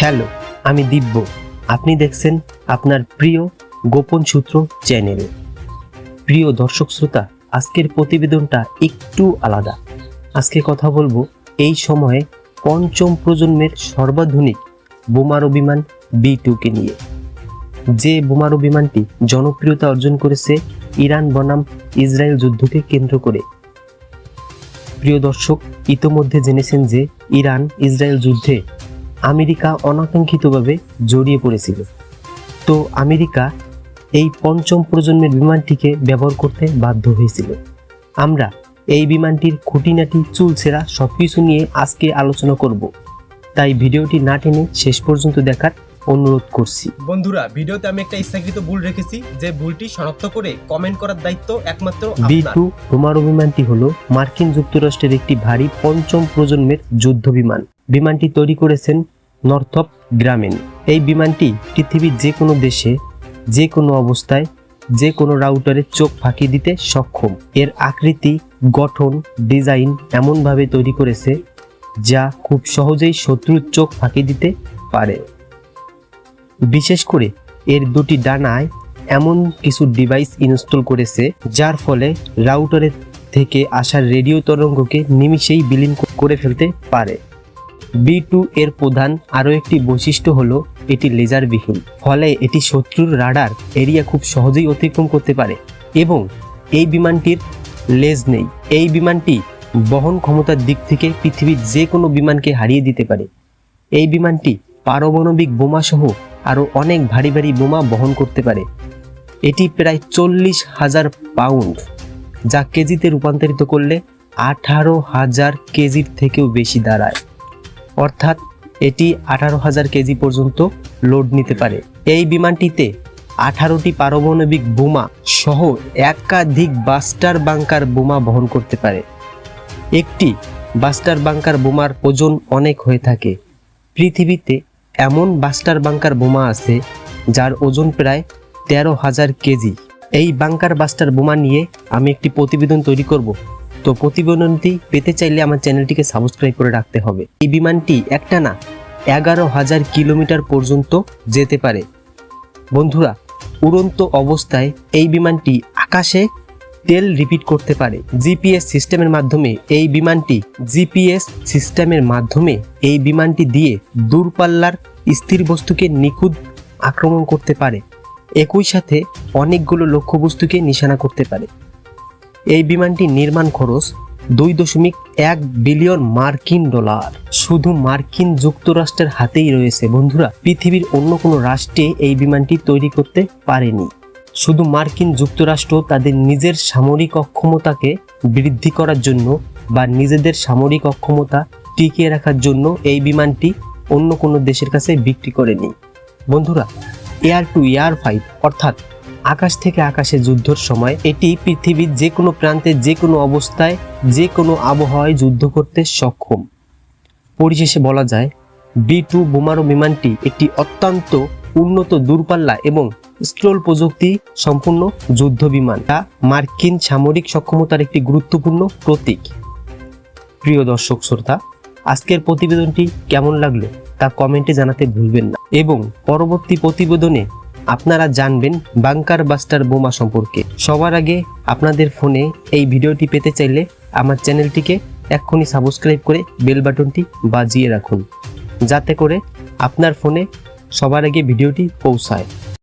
Hello, আমি দিব্য। আপনি দেখছেন আপনার প্রিয় গোপন সূত্র চ্যানেল। প্রিয় দর্শক শ্রোতা, আজকের প্রতিবেদনটা একটু আলাদা। আজকে কথা বলব এই সময়ে পঞ্চম প্রজন্মের সর্বাধুনিক বোমারু বিমান বি টুকে নিয়ে। যে বোমারু বিমানটি জনপ্রিয়তা অর্জন করেছে ইরান বনাম ইসরায়েল যুদ্ধকে কেন্দ্র করে। প্রিয় দর্শক, ইতোমধ্যে জেনেছেন যে ইরান ইসরায়েল যুদ্ধে আমেরিকা অনাকাঙ্ক্ষিতভাবে জড়িয়ে পড়েছিল। তো আমেরিকা এই পঞ্চম প্রজন্মের বিমানটিকে ব্যবহার করতে বাধ্য হয়েছিল। আমরা এই বিমানটির খুঁটিনাটি চুলছেরা সব কিছু নিয়ে আজকে আলোচনা করব। তাই ভিডিওটি না টেনে শেষ পর্যন্ত দেখার অনুরোধ করছি। বন্ধুরা ভিডিওতে আমি একটা ইচ্ছাকৃত ভুল রেখেছি। যে ভুলটি শনাক্ত করে কমেন্ট করার দায়িত্ব একমাত্র বি টু বোমারু বিমানটি হল মার্কিন যুক্তরাষ্ট্রের একটি ভারী পঞ্চম প্রজন্মের যুদ্ধ বিমান। বিমানটি তৈরি করেছেন নর্থপ গ্রামীণ। এই বিমানটি পৃথিবীর যে কোনো দেশে যে কোনো অবস্থায় যে কোনো রাউটারে চোখ ফাঁকি দিতে সক্ষম। এর আকৃতি, গঠন, ডিজাইন এমনভাবে তৈরি করেছে যা খুব সহজেই শত্রুর চোখ ফাঁকি দিতে পারে। বিশেষ করে এর দুটি ডানায় এমন কিছু ডিভাইস ইনস্টল করেছে যার ফলে রাউটারের থেকে আসা রেডিও তরঙ্গকে নিমিষেই বিলীন করে ফেলতে পারে। বি টু এর প্রধান আরও একটি বৈশিষ্ট্য হলো এটি লেজারবিহীন, ফলে এটি শত্রুর রাডার এরিয়া খুব সহজেই অতিক্রম করতে পারে এবং এই বিমানটির লেজ নেই। এই বিমানটি বহন ক্ষমতার দিক থেকে পৃথিবীর যে কোনো বিমানকে হারিয়ে দিতে পারে। এই বিমানটি পারমাণবিক বোমাসহ আরও অনেক ভারী ভারী বোমা বহন করতে পারে। এটি প্রায় চল্লিশ হাজার পাউন্ড, যা কেজিতে রূপান্তরিত করলে আঠারো হাজার কেজির থেকেও বেশি দাঁড়ায়। অর্থাৎ এটি আঠারো হাজার কেজি পর্যন্ত লোড নিতে পারে। এই বিমানটিতে আঠারোটি পারমাণবিক বোমা সহ একাধিক বাস্টার বাংকার বোমা বহন করতে পারে। একটি বাস্টার বাংকার বোমার ওজন অনেক হয়ে থাকে। পৃথিবীতে এমন বাস্টার বাংকার বোমা আছে যার ওজন প্রায় তেরো হাজার কেজি। এই বাংকার বাস্টার বোমা নিয়ে আমি একটি প্রতিবেদন তৈরি করব। তো প্রতিবেদনটি পেতে চাইলে আমার চ্যানেলটিকে সাবস্ক্রাইব করে রাখতে হবে। এই বিমানটি একটা না, এগারো হাজার কিলোমিটার পর্যন্ত যেতে পারে। বন্ধুরা, উড়ন্ত অবস্থায় এই বিমানটি আকাশে তেল রিপিট করতে পারে। জিপিএস সিস্টেমের মাধ্যমে এই বিমানটি, জিপিএস সিস্টেমের মাধ্যমে এই বিমানটি দিয়ে দূরপাল্লার স্থির বস্তুকে নিখুঁত আক্রমণ করতে পারে। একই সাথে অনেকগুলো লক্ষ্যবস্তুকে নিশানা করতে পারে। এই বিমানটির নির্মাণ খরচ দুই দশমিক এক বিলিয়ন মার্কিন ডলার। শুধু মার্কিন যুক্তরাষ্ট্রের হাতেই রয়েছে, বন্ধুরা। পৃথিবীর অন্য কোনো রাষ্ট্রে এই বিমানটি তৈরি করতে পারেনি। শুধু মার্কিন যুক্তরাষ্ট্র তাদের নিজের সামরিক অক্ষমতাকে বৃদ্ধি করার জন্য বা নিজেদের সামরিক অক্ষমতা টিকিয়ে রাখার জন্য এই বিমানটি অন্য কোনো দেশের কাছে বিক্রি করেনি। বন্ধুরা, এয়ার টু এয়ার ফাইট অর্থাৎ আকাশ থেকে আকাশে যুদ্ধর সময়, এটি পৃথিবীর যে কোনো প্রান্তে যে কোনো অবস্থায় যে কোনো আবহাওয়ায় যুদ্ধ করতে সক্ষম। পরিশেষে বলা যায়, বি টু বোমারো বিমানটি একটি অত্যন্ত উন্নত দূরপাল্লা এবং স্ক্রোল প্রযুক্তি সম্পূর্ণ যুদ্ধ বিমান, যা মার্কিন সামরিক সক্ষমতার একটি গুরুত্বপূর্ণ প্রতীক। প্রিয় দর্শক শ্রোতা, আজকের প্রতিবেদনটি কেমন লাগল তা কমেন্টে জানাতে ভুলবেন না। এবং পরবর্তী প্রতিবেদনে আপনারা জানবেন বাংকার বাস্টার বোমা সম্পর্কে। সবার আগে আপনাদের ফোনে এই ভিডিওটি পেতে চাইলে আমার চ্যানেলটিকে এক্ষুনি সাবস্ক্রাইব করে বেল বাটনটি বাজিয়ে রাখুন, যাতে করে আপনার ফোনে সবার আগে ভিডিওটি পৌঁছায়।